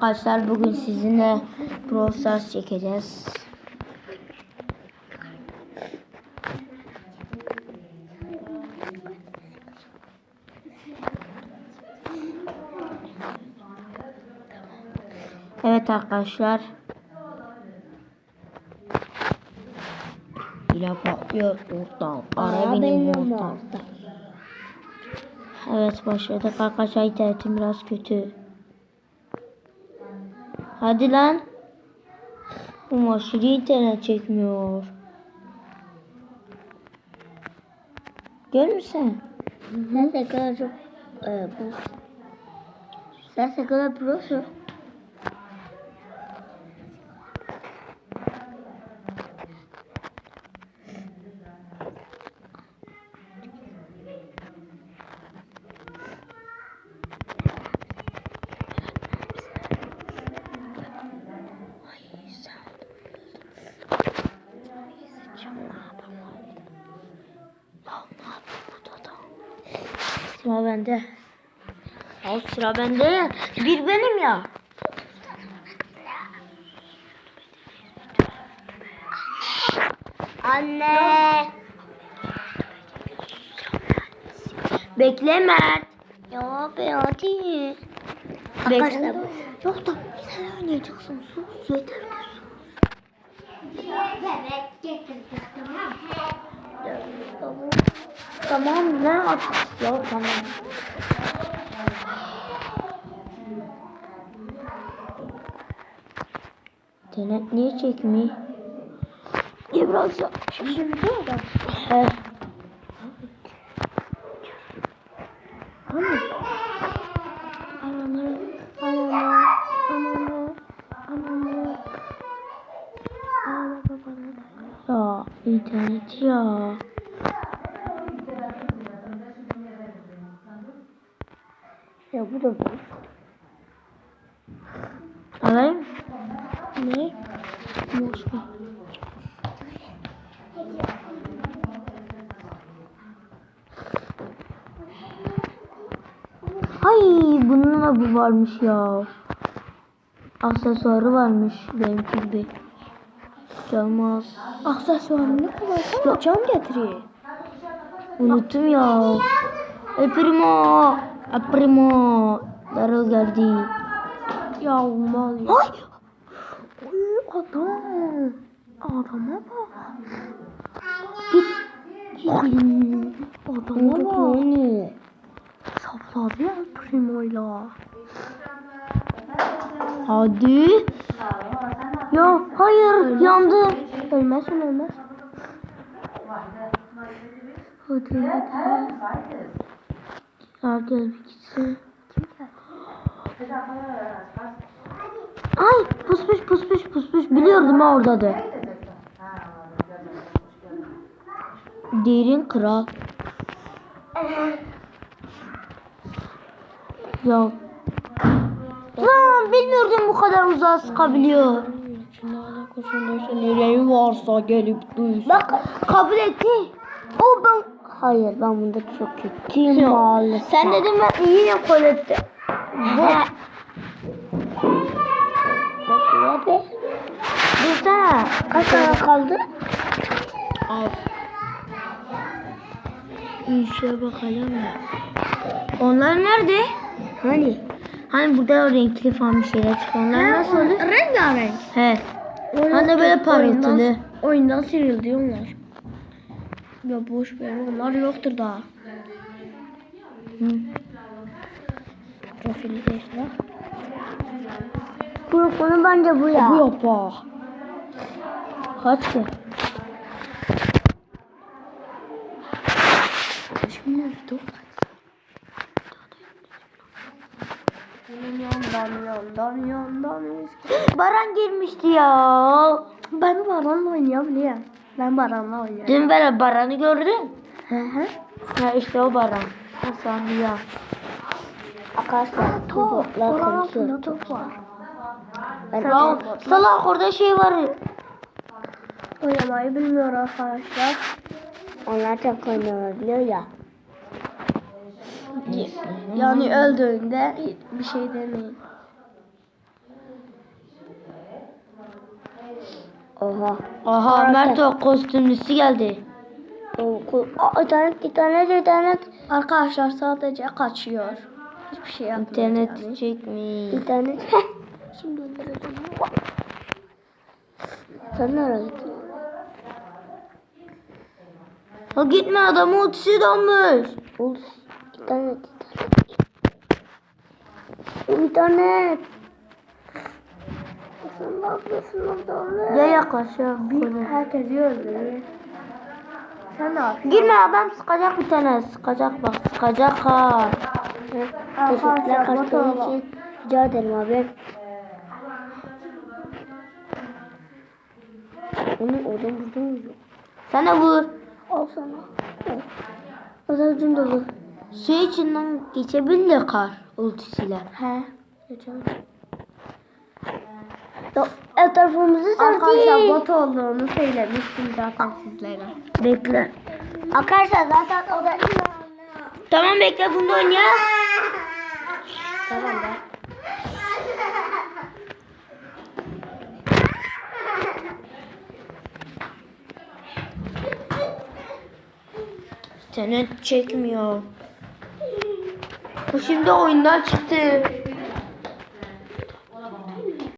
arkadaşlar bugün sizinle Brawl çekeceğiz. Evet arkadaşlar. Yine patlıyor oradan. Ara benim oradan. Evet başladık arkadaşlar internetim biraz kötü. Hadi lan. Bu aşırı internet çekmiyor. Görür müsün? Sen kadar çok e, bu. Sen kadar prosu. Sıra bende. Ya sıra bende. Bir benim ya. Anne. Bekle Mert. Ya be hadi. Bekle. Arkadaşlar yok da sen oynayacaksın. Sus yeter ki sus. Tamam ne at? Ya tamam. İnternet niye çekmiyor? Ya biraz ya. Şimdi şey oldu. He. Anne. Ananı, ananı, ananı, ananı. Ananı babana da. Ya internet ya. Ya bu da boş. Alayım. Ne? Ver. Ay bunun da bu varmış ya. Aksesuarı varmış benimki gibi. Çalmaz. Aksesuarını kullansan can getiriyor. Unuttum ya. El primo. El primo. Darıl geldi. Ya mal ya. Ay. Ay adam. Adama bak. Git. Ay. Adama bak. Onu. Sapladı ya primoyla. Hadi. Ya hayır yandım. Ölmezsin ölmez. Hadi hadi. Herkes bir gitsin. Ay pusmuş pusmuş pusmuş biliyordum ha orada da. Derin kral. Ya. Lan bilmiyordum bu kadar uzağa sıkabiliyor. Nereyi varsa gelip duysun. Bak kabul etti. O ben Hayır ben bunda çok kötüyüm maalesef. Sen dedin ben iyiyim kabul etti. Bu. Bak be. Dursana. Kaç tane kaldı? Az. İşe bakalım ya. Onlar nerede? Hani? Hani burada renkli falan bir şeyler çıkıyor. Onlar nasıl olur? Rengarenk. He. Hani böyle parıltılı. Oyundan, oyundan sıyrıldı onlar. Ya boş ver onlar yoktur daha. Hı. Profili. Bu konu bence bu ya. Bu. Kaç ki? Şimdi video Baran girmişti ya. Ben Baran'la oynayabiliyorum. Ben Baran'la oynuyorum. Dün böyle Baran'ı gördün. Hı hı. Ya işte o Baran. Hasan ya. Arkadaşlar topla konuşuyor. top var. Ben Ya salak orada şey var. oynamayı bilmiyor arkadaşlar. Onlar çok oynayabiliyor ya. Yani öldüğünde bir şey demeyin. Oha. Aha Mert o kostümlüsü geldi. Aa, internet, internet, internet. Arkadaşlar sadece kaçıyor. Hiçbir şey yapmıyor. İnternet yani. çekmiyor. İnternet. Şimdi öldürelim. Sen nereye gittin? Ha gitme adamı otisi donmuş. Olsun internet, internet. İnternet. Sen ne yapıyorsun orada? Ya. Herkes öldürüyor. Sen ne yapıyorsun? Girme adam sıkacak bir tane. Sıkacak bak sıkacak ha. Teşekkürler kaçtığın için. Rica ederim abi. Onun oradan buradan mı yok? Sen de vur. Al sana. Evet. O da ucun dolu. Şey içinden geçebilir kar ultisiyle. He. Geçelim. Ya, ev tarafımızı Arkadaşlar sardı. bot olduğunu söylemiştim zaten sizlere. Bekle. Arkadaşlar zaten o da Tamam bekle bunu oynayalım. Tamam be. İnternet çekmiyor. Bu şimdi oyundan çıktı.